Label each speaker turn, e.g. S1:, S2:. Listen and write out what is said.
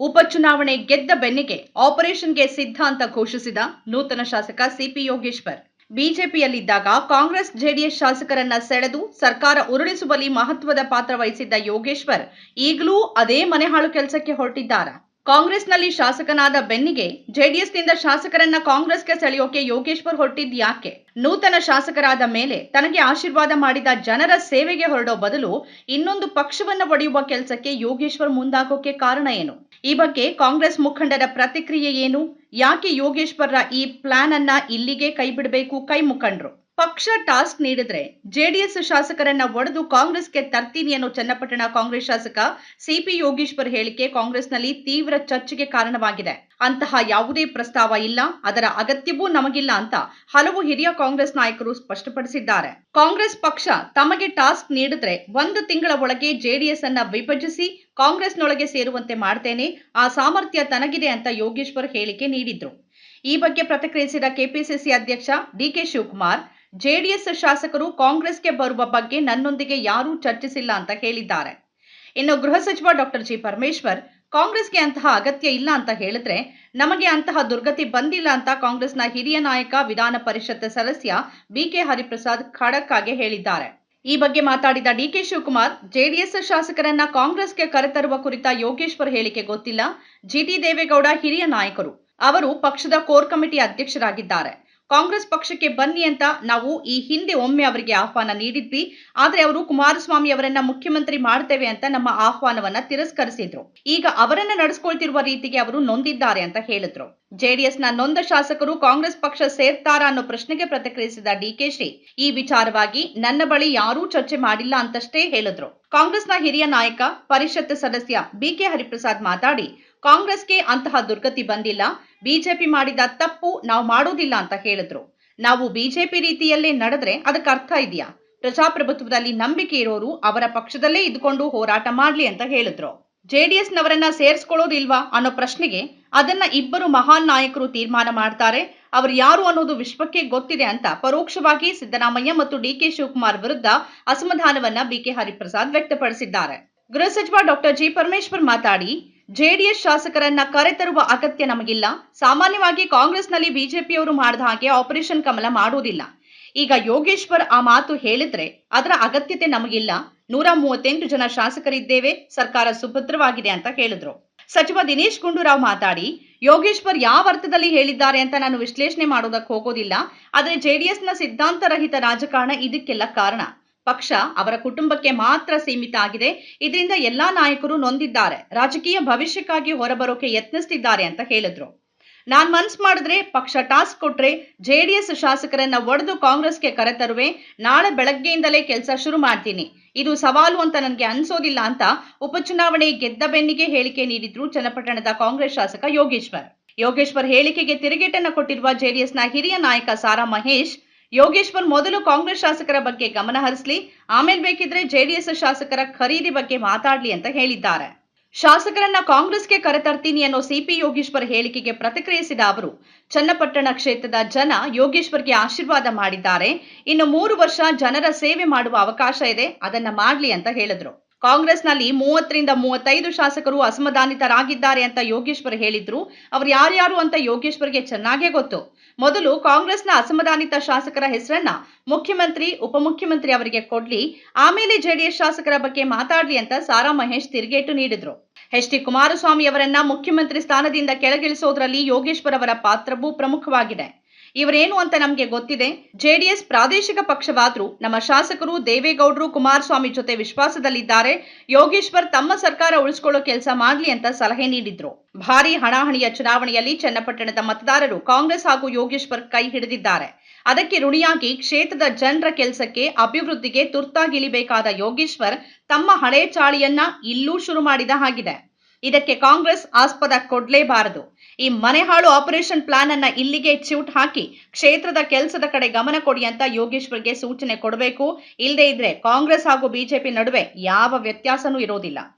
S1: ಉಪಚುನಾವಣೆ ಗೆದ್ದ ಬೆನ್ನಿಗೆ ಆಪರೇಷನ್ಗೆ ಸಿದ್ಧ ಅಂತ ಘೋಷಿಸಿದ ನೂತನ ಶಾಸಕ ಸಿಪಿ ಯೋಗೇಶ್ವರ್. ಬಿಜೆಪಿಯಲ್ಲಿದ್ದಾಗ ಕಾಂಗ್ರೆಸ್, ಜೆಡಿಎಸ್ ಶಾಸಕರನ್ನ ಸೆಳೆದು ಸರ್ಕಾರ ಉರುಳಿಸುವಲ್ಲಿ ಮಹತ್ವದ ಪಾತ್ರ ವಹಿಸಿದ್ದ ಯೋಗೇಶ್ವರ್ ಈಗಲೂ ಅದೇ ಮನೆಹಾಳು ಕೆಲಸಕ್ಕೆ ಹೊರಟಿದ್ದಾರೆ? ಕಾಂಗ್ರೆಸ್ನಲ್ಲಿ ಶಾಸಕನಾದ ಬೆನ್ನಿಗೆ ಜೆಡಿಎಸ್ನಿಂದ ಶಾಸಕರನ್ನ ಕಾಂಗ್ರೆಸ್ಗೆ ಸೆಳೆಯೋಕೆ ಯೋಗೇಶ್ವರ್ ಹೊರಟಿದ್ ಯಾಕೆ? ನೂತನ ಶಾಸಕರಾದ ಮೇಲೆ ತನಗೆ ಆಶೀರ್ವಾದ ಮಾಡಿದ ಜನರ ಸೇವೆಗೆ ಹೊರಡೋ ಬದಲು ಇನ್ನೊಂದು ಪಕ್ಷವನ್ನ ಒಡೆಯುವ ಕೆಲಸಕ್ಕೆ ಯೋಗೇಶ್ವರ್ ಮುಂದಾಗೋಕೆ ಕಾರಣ ಏನು? ಈ ಬಗ್ಗೆ ಕಾಂಗ್ರೆಸ್ ಮುಖಂಡರ ಪ್ರತಿಕ್ರಿಯೆ ಏನು? ಯಾಕೆ ಯೋಗೇಶ್ವರ್ರ ಈ ಪ್ಲಾನ್ ಅನ್ನ ಇಲ್ಲಿಗೆ ಕೈ ಬಿಡಬೇಕು ಕೈ ಮುಖಂಡ್ರು. ಪಕ್ಷ ಟಾಸ್ಕ್ ನೀಡಿದ್ರೆ ಜೆಡಿಎಸ್ ಶಾಸಕರನ್ನ ಒಡೆದು ಕಾಂಗ್ರೆಸ್ಗೆ ತರ್ತೀನಿ ಅನ್ನೋ ಚನ್ನಪಟ್ಟಣ ಕಾಂಗ್ರೆಸ್ ಶಾಸಕ ಸಿಪಿ ಯೋಗೇಶ್ವರ್ ಹೇಳಿಕೆ ಕಾಂಗ್ರೆಸ್ನಲ್ಲಿ ತೀವ್ರ ಚರ್ಚೆಗೆ ಕಾರಣವಾಗಿದೆ. ಅಂತಹ ಯಾವುದೇ ಪ್ರಸ್ತಾವ ಇಲ್ಲ, ಅದರ ಅಗತ್ಯವೂ ನಮಗಿಲ್ಲ ಅಂತ ಹಲವು ಹಿರಿಯ ಕಾಂಗ್ರೆಸ್ ನಾಯಕರು ಸ್ಪಷ್ಟಪಡಿಸಿದ್ದಾರೆ. ಕಾಂಗ್ರೆಸ್ ಪಕ್ಷ ತಮಗೆ ಟಾಸ್ಕ್ ನೀಡಿದ್ರೆ ಒಂದು ತಿಂಗಳ ಒಳಗೆ ಜೆಡಿಎಸ್ ಅನ್ನ ವಿಭಜಿಸಿ ಕಾಂಗ್ರೆಸ್ನೊಳಗೆ ಸೇರುವಂತೆ ಮಾಡ್ತೇನೆ, ಆ ಸಾಮರ್ಥ್ಯ ತನಗಿದೆ ಅಂತ ಯೋಗೇಶ್ವರ್ ಹೇಳಿಕೆ ನೀಡಿದ್ರು. ಈ ಬಗ್ಗೆ ಪ್ರತಿಕ್ರಿಯಿಸಿದ ಕೆಪಿಸಿಸಿ ಅಧ್ಯಕ್ಷ ಡಿಕೆ ಶಿವಕುಮಾರ್ ಜೆಡಿಎಸ್ ಶಾಸಕರು ಕಾಂಗ್ರೆಸ್ಗೆ ಬರುವ ಬಗ್ಗೆ ನನ್ನೊಂದಿಗೆ ಯಾರೂ ಚರ್ಚಿಸಿಲ್ಲ ಅಂತ ಹೇಳಿದ್ದಾರೆ. ಇನ್ನು ಗೃಹ ಸಚಿವ ಡಾಕ್ಟರ್ ಜಿ ಪರಮೇಶ್ವರ್, ಕಾಂಗ್ರೆಸ್ಗೆ ಅಂತಹ ಅಗತ್ಯ ಇಲ್ಲ ಅಂತ ಹೇಳಿದ್ರೆ ನಮಗೆ ಅಂತಹ ದುರ್ಗತಿ ಬಂದಿಲ್ಲ ಅಂತ ಕಾಂಗ್ರೆಸ್ನ ಹಿರಿಯ ನಾಯಕ, ವಿಧಾನ ಪರಿಷತ್ ಸದಸ್ಯ ಬಿಕೆ ಹರಿಪ್ರಸಾದ್ ಖಡಕ್ ಆಗಿ ಹೇಳಿದ್ದಾರೆ. ಈ ಬಗ್ಗೆ ಮಾತಾಡಿದ ಡಿಕೆ ಶಿವಕುಮಾರ್, ಜೆಡಿಎಸ್ ಶಾಸಕರನ್ನ ಕಾಂಗ್ರೆಸ್ಗೆ ಕರೆತರುವ ಕುರಿತ ಯೋಗೇಶ್ವರ್ ಹೇಳಿಕೆ ಗೊತ್ತಿಲ್ಲ. ಜಿಟಿ ದೇವೇಗೌಡ ಹಿರಿಯ ನಾಯಕರು, ಅವರು ಪಕ್ಷದ ಕೋರ್ ಕಮಿಟಿ ಅಧ್ಯಕ್ಷರಾಗಿದ್ದಾರೆ. ಕಾಂಗ್ರೆಸ್ ಪಕ್ಷಕ್ಕೆ ಬನ್ನಿ ಅಂತ ನಾವು ಈ ಹಿಂದೆ ಒಮ್ಮೆ ಅವರಿಗೆ ಆಹ್ವಾನ ನೀಡಿದ್ವಿ. ಆದ್ರೆ ಅವರು ಕುಮಾರಸ್ವಾಮಿ ಅವರನ್ನ ಮುಖ್ಯಮಂತ್ರಿ ಮಾಡ್ತೇವೆ ಅಂತ ನಮ್ಮ ಆಹ್ವಾನವನ್ನ ತಿರಸ್ಕರಿಸಿದ್ರು. ಈಗ ಅವರನ್ನ ನಡೆಸ್ಕೊಳ್ತಿರುವ ರೀತಿಗೆ ಅವರು ನೊಂದಿದ್ದಾರೆ ಅಂತ ಹೇಳಿದ್ರು. ಜೆಡಿಎಸ್ನ ನೊಂದ ಶಾಸಕರು ಕಾಂಗ್ರೆಸ್ ಪಕ್ಷ ಸೇರ್ತಾರಾ ಅನ್ನೋ ಪ್ರಶ್ನೆಗೆ ಪ್ರತಿಕ್ರಿಯಿಸಿದ ಡಿಕೆಶಿ ಈ ವಿಚಾರವಾಗಿ ನನ್ನ ಬಳಿ ಯಾರೂ ಚರ್ಚೆ ಮಾಡಿಲ್ಲ ಅಂತಷ್ಟೇ ಹೇಳಿದ್ರು. ಕಾಂಗ್ರೆಸ್ನ ಹಿರಿಯ ನಾಯಕ, ಪರಿಷತ್ ಸದಸ್ಯ ಬಿಕೆ ಹರಿಪ್ರಸಾದ್ ಮಾತಾಡಿ ಕಾಂಗ್ರೆಸ್ಗೆ ಅಂತಹ ದುರ್ಗತಿ ಬಂದಿಲ್ಲ. ಬಿಜೆಪಿ ಮಾಡಿದ ತಪ್ಪು ನಾವು ಮಾಡೋದಿಲ್ಲ ಅಂತ ಹೇಳಿದ್ರು. ನಾವು ಬಿಜೆಪಿ ರೀತಿಯಲ್ಲೇ ನಡೆದ್ರೆ ಅದಕ್ಕೆ ಅರ್ಥ ಇದೆಯಾ? ಪ್ರಜಾಪ್ರಭುತ್ವದಲ್ಲಿ ನಂಬಿಕೆ ಇರೋರು ಅವರ ಪಕ್ಷದಲ್ಲೇ ಇದ್ಕೊಂಡು ಹೋರಾಟ ಮಾಡ್ಲಿ ಅಂತ ಹೇಳಿದ್ರು. ಜೆಡಿಎಸ್ ನವರನ್ನ ಸೇರಿಸ್ಕೊಳ್ಳೋದಿಲ್ವಾ ಅನ್ನೋ ಪ್ರಶ್ನೆಗೆ ಅದನ್ನ ಇಬ್ಬರು ಮಹಾನ್ ನಾಯಕರು ತೀರ್ಮಾನ ಮಾಡ್ತಾರೆ. ಅವರು ಯಾರು ಅನ್ನೋದು ವಿಶ್ವಕ್ಕೆ ಗೊತ್ತಿದೆ ಅಂತ ಪರೋಕ್ಷವಾಗಿ ಸಿದ್ದರಾಮಯ್ಯ ಮತ್ತು ಡಿ ಕೆ ಶಿವಕುಮಾರ್ ವಿರುದ್ಧ ಅಸಮಾಧಾನವನ್ನ ಬಿ ಕೆ ಹರಿಪ್ರಸಾದ್ ವ್ಯಕ್ತಪಡಿಸಿದ್ದಾರೆ. ಗೃಹ ಸಚಿವ ಡಾಕ್ಟರ್ ಜಿ ಪರಮೇಶ್ವರ್ ಮಾತಾಡಿ ಜೆಡಿಎಸ್ ಶಾಸಕರನ್ನ ಕರೆತರುವ ಅಗತ್ಯ ನಮಗಿಲ್ಲ. ಸಾಮಾನ್ಯವಾಗಿ ಕಾಂಗ್ರೆಸ್ನಲ್ಲಿ ಬಿಜೆಪಿಯವರು ಮಾಡಿದ ಹಾಗೆ ಆಪರೇಷನ್ ಕಮಲ ಮಾಡುವುದಿಲ್ಲ. ಈಗ ಯೋಗೇಶ್ವರ್ ಆ ಮಾತು ಹೇಳಿದ್ರೆ ಅದರ ಅಗತ್ಯತೆ ನಮಗಿಲ್ಲ. ನೂರ ಮೂವತ್ತೆಂಟು ಜನ ಶಾಸಕರಿದ್ದೇವೆ. ಸರ್ಕಾರ ಸುಭದ್ರವಾಗಿದೆ ಅಂತ ಹೇಳಿದ್ರು. ಸಚಿವ ದಿನೇಶ್ ಗುಂಡೂರಾವ್ ಮಾತಾಡಿ, ಯೋಗೇಶ್ವರ್ ಯಾವ ಅರ್ಥದಲ್ಲಿ ಹೇಳಿದ್ದಾರೆ ಅಂತ ನಾನು ವಿಶ್ಲೇಷಣೆ ಮಾಡೋದಕ್ಕೆ ಹೋಗೋದಿಲ್ಲ. ಆದರೆ ಜೆಡಿಎಸ್ನ ಸಿದ್ಧಾಂತರಹಿತ ರಾಜಕಾರಣ ಇದಕ್ಕೆಲ್ಲ ಕಾರಣ. ಪಕ್ಷ ಅವರ ಕುಟುಂಬಕ್ಕೆ ಮಾತ್ರ ಸೀಮಿತ ಆಗಿದೆ. ಇದರಿಂದ ಎಲ್ಲಾ ನಾಯಕರು ನೊಂದಿದ್ದಾರೆ. ರಾಜಕೀಯ ಭವಿಷ್ಯಕ್ಕಾಗಿ ಹೊರಬರೋಕೆ ಯತ್ನಿಸ್ತಿದ್ದಾರೆ ಅಂತ ಹೇಳಿದ್ರು. ನಾನ್ ಮನ್ಸ್ ಮಾಡಿದ್ರೆ ಪಕ್ಷ ಟಾಸ್ಕ್ ಕೊಟ್ರೆ ಜೆಡಿಎಸ್ ಶಾಸಕರನ್ನ ಒಡೆದು ಕಾಂಗ್ರೆಸ್ಗೆ ಕರೆತರುವೆ ನಾಳೆ ಬೆಳಗ್ಗೆಯಿಂದಲೇ ಕೆಲಸ ಶುರು ಮಾಡ್ತೀನಿ. ಇದು ಸವಾಲು ಅಂತ ನನಗೆ ಅನ್ಸೋದಿಲ್ಲ ಅಂತ ಉಪಚುನಾವಣೆ ಗೆದ್ದ ಬೆನ್ನಿಗೆ ಹೇಳಿಕೆ ನೀಡಿದ್ರು ಚನ್ನಪಟ್ಟಣದ ಕಾಂಗ್ರೆಸ್ ಶಾಸಕ ಯೋಗೇಶ್ವರ್. ಯೋಗೇಶ್ವರ್ ಹೇಳಿಕೆಗೆ ತಿರುಗೇಟನ್ನು ಕೊಟ್ಟಿರುವ ಜೆಡಿಎಸ್ನ ಹಿರಿಯ ನಾಯಕ ಸಾರಾ ಮಹೇಶ್ ಯೋಗೇಶ್ವರ್ ಮೊದಲು ಕಾಂಗ್ರೆಸ್ ಶಾಸಕರ ಬಗ್ಗೆ ಗಮನ ಹರಿಸಲಿ, ಆಮೇಲೆ ಬೇಕಿದ್ರೆ ಜೆಡಿಎಸ್ ಶಾಸಕರ ಖರೀದಿ ಬಗ್ಗೆ ಮಾತಾಡ್ಲಿ ಅಂತ ಹೇಳಿದ್ದಾರೆ. ಶಾಸಕರನ್ನ ಕಾಂಗ್ರೆಸ್ಗೆ ಕರೆತರ್ತೀನಿ ಅನ್ನೋ ಸಿಪಿ ಯೋಗೇಶ್ವರ್ ಹೇಳಿಕೆಗೆ ಪ್ರತಿಕ್ರಿಯಿಸಿದ ಅವರು, ಚನ್ನಪಟ್ಟಣ ಕ್ಷೇತ್ರದ ಜನ ಯೋಗೇಶ್ವರ್ಗೆ ಆಶೀರ್ವಾದ ಮಾಡಿದ್ದಾರೆ. ಇನ್ನು ಮೂರು ವರ್ಷ ಜನರ ಸೇವೆ ಮಾಡುವ ಅವಕಾಶ ಇದೆ, ಅದನ್ನ ಮಾಡ್ಲಿ ಅಂತ ಹೇಳಿದ್ರು. ಕಾಂಗ್ರೆಸ್ನಲ್ಲಿ ಮೂವತ್ತರಿಂದ ಮೂವತ್ತೈದು ಶಾಸಕರು ಅಸಮಾಧಾನಿತರಾಗಿದ್ದಾರೆ ಅಂತ ಯೋಗೇಶ್ವರ್ ಹೇಳಿದ್ರು. ಅವ್ರು ಯಾರ್ಯಾರು ಅಂತ ಯೋಗೇಶ್ವರ್ಗೆ ಚೆನ್ನಾಗೇ ಗೊತ್ತು. ಮೊದಲು ಕಾಂಗ್ರೆಸ್ನ ಅಸಮಾಧಾನಿತ ಶಾಸಕರ ಹೆಸರನ್ನ ಮುಖ್ಯಮಂತ್ರಿ, ಉಪಮುಖ್ಯಮಂತ್ರಿ ಅವರಿಗೆ ಕೊಡ್ಲಿ, ಆಮೇಲೆ ಜೆಡಿಎಸ್ ಶಾಸಕರ ಬಗ್ಗೆ ಮಾತಾಡ್ಲಿ ಅಂತ ಸಾರಾ ಮಹೇಶ್ ತಿರುಗೇಟು ನೀಡಿದ್ರು. ಎಚ್ ಡಿ ಕುಮಾರಸ್ವಾಮಿ ಅವರನ್ನ ಮುಖ್ಯಮಂತ್ರಿ ಸ್ಥಾನದಿಂದ ಕೆಳಗಿಳಿಸೋದ್ರಲ್ಲಿ ಯೋಗೇಶ್ವರ್ ಅವರ ಪಾತ್ರವೂ ಪ್ರಮುಖವಾಗಿದೆ. ಇವರೇನು ಅಂತ ನಮಗೆ ಗೊತ್ತಿದೆ. ಜೆಡಿಎಸ್ ಪ್ರಾದೇಶಿಕ ಪಕ್ಷವಾದರೂ ನಮ್ಮ ಶಾಸಕರು ದೇವೇಗೌಡರು ಕುಮಾರಸ್ವಾಮಿ ಜೊತೆ ವಿಶ್ವಾಸದಲ್ಲಿದ್ದಾರೆ. ಯೋಗೇಶ್ವರ್ ತಮ್ಮ ಸರ್ಕಾರ ಉಳಿಸ್ಕೊಳ್ಳೋ ಕೆಲಸ ಮಾಡಲಿ ಅಂತ ಸಲಹೆ ನೀಡಿದ್ರು. ಭಾರಿ ಹಣಾಹಣಿಯ ಚುನಾವಣೆಯಲ್ಲಿ ಚನ್ನಪಟ್ಟಣದ ಮತದಾರರು ಕಾಂಗ್ರೆಸ್ ಹಾಗೂ ಯೋಗೇಶ್ವರ್ ಕೈ ಹಿಡಿದಿದ್ದಾರೆ. ಅದಕ್ಕೆ ಋಣಿಯಾಗಿ ಕ್ಷೇತ್ರದ ಜನರ ಕೆಲಸಕ್ಕೆ ಅಭಿವೃದ್ಧಿಗೆ ತುರ್ತಾಗಿಳಿಬೇಕಾದ ಯೋಗೇಶ್ವರ್ ತಮ್ಮ ಹಳೆ ಚಾಳಿಯನ್ನ ಇಲ್ಲೂ ಶುರು ಮಾಡಿದ ಹಾಗಿದೆ. ಇದಕ್ಕೆ ಕಾಂಗ್ರೆಸ್ ಆಸ್ಪದ ಕೊಡ್ಲೇಬಾರದು. ಈ ಮನೆಹಾಳು ಆಪರೇಷನ್ ಪ್ಲಾನ್ ಅನ್ನ ಇಲ್ಲಿಗೆ ಚ್ಯೂಟ್ ಹಾಕಿ ಕ್ಷೇತ್ರದ ಕೆಲಸದ ಕಡೆ ಗಮನ ಕೊಡಿ ಅಂತ ಯೋಗೇಶ್ವರ್ಗೆ ಸೂಚನೆ ಕೊಡಬೇಕು. ಇಲ್ಲದೇ ಇದ್ರೆ ಕಾಂಗ್ರೆಸ್ ಹಾಗೂ ಬಿಜೆಪಿ ನಡುವೆ ಯಾವ ವ್ಯತ್ಯಾಸನೂ ಇರೋದಿಲ್ಲ.